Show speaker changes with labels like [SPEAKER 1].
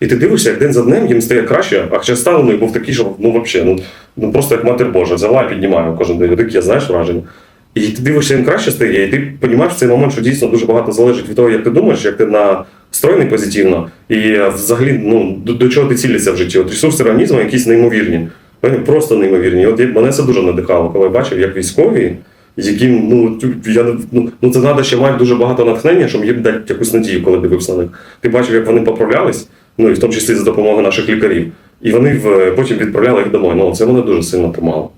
[SPEAKER 1] і ти дивишся, як день за днем їм стає краще, а хоча стан у був такий, що ну взагалі, ну, ну просто як матір Божа, взяла і піднімаю кожен день. Таке, знаєш, враження. І ти дивишся, їм краще стає, і ти розумієш в цей момент, що дійсно дуже багато залежить від того, як ти думаєш, як ти настроєний позитивно, і взагалі ну, до, до чого ти цілишся в житті. От ресурси організму якісь неймовірні. Вони Просто неймовірні. От мене це дуже надихало, коли я бачив, як військові, яким ну, я, ну, ну це треба ще мати дуже багато натхнення, щоб їм дати якусь надію, коли дивився на них. Ти бачив, як вони поправлялись, ну і в тому числі за допомогою наших лікарів. І вони в, потім відправляли їх домой. Ну, це мене дуже сильно тримало.